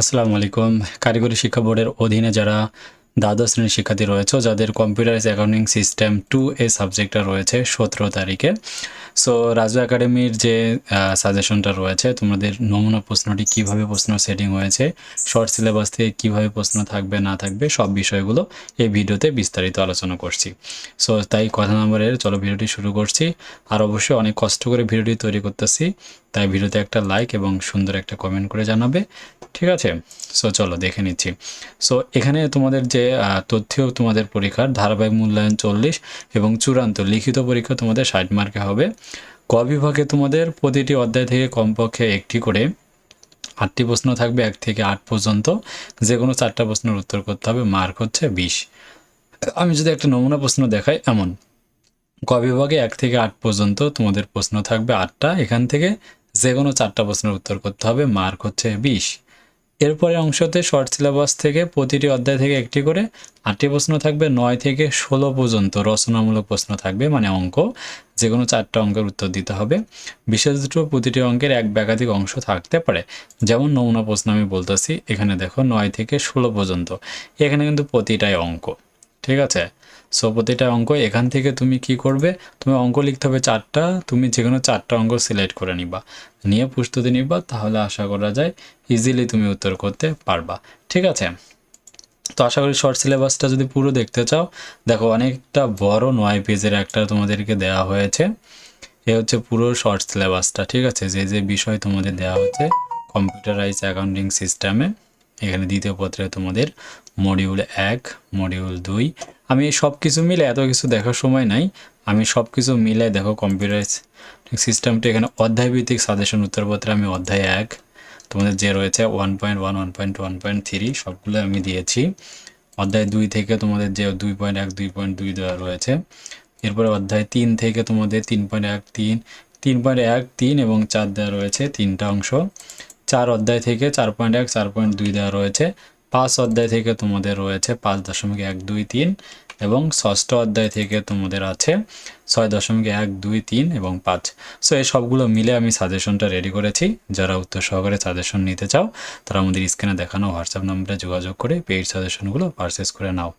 আসসালামু আলাইকুম। কারিগরি শিক্ষা বোর্ডের অধীনে যারা দ্বাদশ শ্রেণির শিক্ষার্থী রয়েছে, যাদের computerise accounting system two A সাবজেক্টটা রয়েছে সতেরো তারিখে। সো, রাজু একাডেমির যে সাজেশনটা রয়েছে, তোমাদের নমুনা প্রশ্নটি কীভাবে প্রশ্ন সেটিং হয়েছে, শর্ট সিলেবাস থেকে কীভাবে প্রশ্ন থাকবে, না থাকবে, সব বিষয়গুলো এই ভিডিওতে বিস্তারিত আলোচনা করছি। সো, তাই কথা নম্বরের চলো ভিডিওটি শুরু করছি। আর অবশ্যই অনেক কষ্ট করে ভিডিওটি তৈরি করতেছি। তাই ভিডিওতে একটা লাইক এবং সুন্দর একটা কমেন্ট করে জানাবে। ঠিক আছে? সো চলো, দেখে নিচ্ছি। সো এখানে তোমাদের যে তথ্য তোমাদের পরীক্ষার, ধারাবাহিক মূল্যায়ন চল্লিশ এবং চূড়ান্ত লিখিত পরীক্ষা তোমাদের ষাট মার্কে হবে। ক বিভাগে তোমাদের প্রতিটি অধ্যায় থেকে কমপক্ষে একটি করে আটটি প্রশ্ন থাকবে, এক থেকে আট পর্যন্ত। যে কোনো চারটা প্রশ্নের উত্তর করতে হবে মার্ক হচ্ছে বিশ। আমি যদি একটা নমুনা প্রশ্ন দেখাই, এমন। ক বিভাগে এক থেকে আট পর্যন্ত তোমাদের প্রশ্ন থাকবে আটটা, এখান থেকে যে কোনো চারটা প্রশ্নের উত্তর করতে হবে। মার্ক হচ্ছে বিশ। এরপরে অংশতে শর্ট সিলেবাস থেকে প্রতিটি অধ্যায় থেকে একটি করে আটটি প্রশ্ন থাকবে। নয় থেকে ষোলো পর্যন্ত রচনামূলক প্রশ্ন থাকবে মানে অঙ্ক। যে কোনো চারটা অঙ্কের উত্তর দিতে হবে। বিশেষ দুটো প্রতিটি অঙ্কের এক একাধিক অংশ থাকতে পারে। যেমন নমুনা প্রশ্ন আমি বলতেছি, এখানে দেখো নয় থেকে ষোলো পর্যন্ত। এখানে কিন্তু প্রতিটাই অঙ্ক। ঠিক আছে? সো প্রতিটা অঙ্ক এখান থেকে তুমি কি করবে? তুমি অঙ্ক লিখতে হবে চারটা, তুমি যে কোনো চারটা অঙ্ক সিলেক্ট করে নিবা। নিয়ে প্রস্তুতি নিবা, তাহলে আশা করা যায় ইজিলি তুমি উত্তর করতে পারবা। ঠিক আছে? তো আশা করি শর্ট সিলেবাসটা যদি পুরো দেখতে চাও, দেখো অনেকটা বড় নয় পেজের একটা তোমাদেরকে দেওয়া হয়েছে। এ হচ্ছে পুরো শর্ট সিলেবাসটা ঠিক আছে? যে যে বিষয় তোমাদের দেওয়া হচ্ছে কম্পিউটারাইজ অ্যাকাউন্টিং সিস্টেমে এখানে দ্বিতীয় পত্রে তোমাদের মডিউল এক মডিউল দুই। আমি সব কিছু মিলে এত কিছু দেখার সময় নাই। আমি সব কিছু মিলে দেখো কম্পিউটার সিস্টেমটা এখানে অধ্যায়ভিত্তিক সাজেশন উত্তরপত্রে আমি অধ্যায় এক। তোমাদের যে রয়েছে one point one one point one point three সবগুলো আমি দিয়েছি। অধ্যায় দুই থেকে তোমাদের যে দুই পয়েন্ট এক, দুই পয়েন্ট দুই দেওয়া রয়েছে। এরপরে অধ্যায় তিন থেকে তোমাদের তিন পয়েন্ট এক, তিন তিন পয়েন্ট এক, তিন এবং চার দেওয়া রয়েছে তিনটা অংশ। চার অধ্যায় থেকে চার পয়েন্ট এক, চার পয়েন্ট দুই দেওয়া রয়েছে। পাঁচ অধ্যায় থেকে তোমাদের রয়েছে পাঁচ দশমিক এক, দুই, তিন এবং ষষ্ঠ অধ্যায় থেকে তোমাদের আছে ছয় দশমিক এক, দুই, তিন এবং পাঁচ। সো এই সবগুলো মিলে আমি সাজেশনটা রেডি করেছি। যারা উত্তর সহকারে সাজেশন নিতে চাও, তারা আমাদের স্ক্রিনে দেখানো হোয়াটসঅ্যাপ নম্বরে যোগাযোগ করে পেইড সাজেশনগুলো পারচেস করে নাও।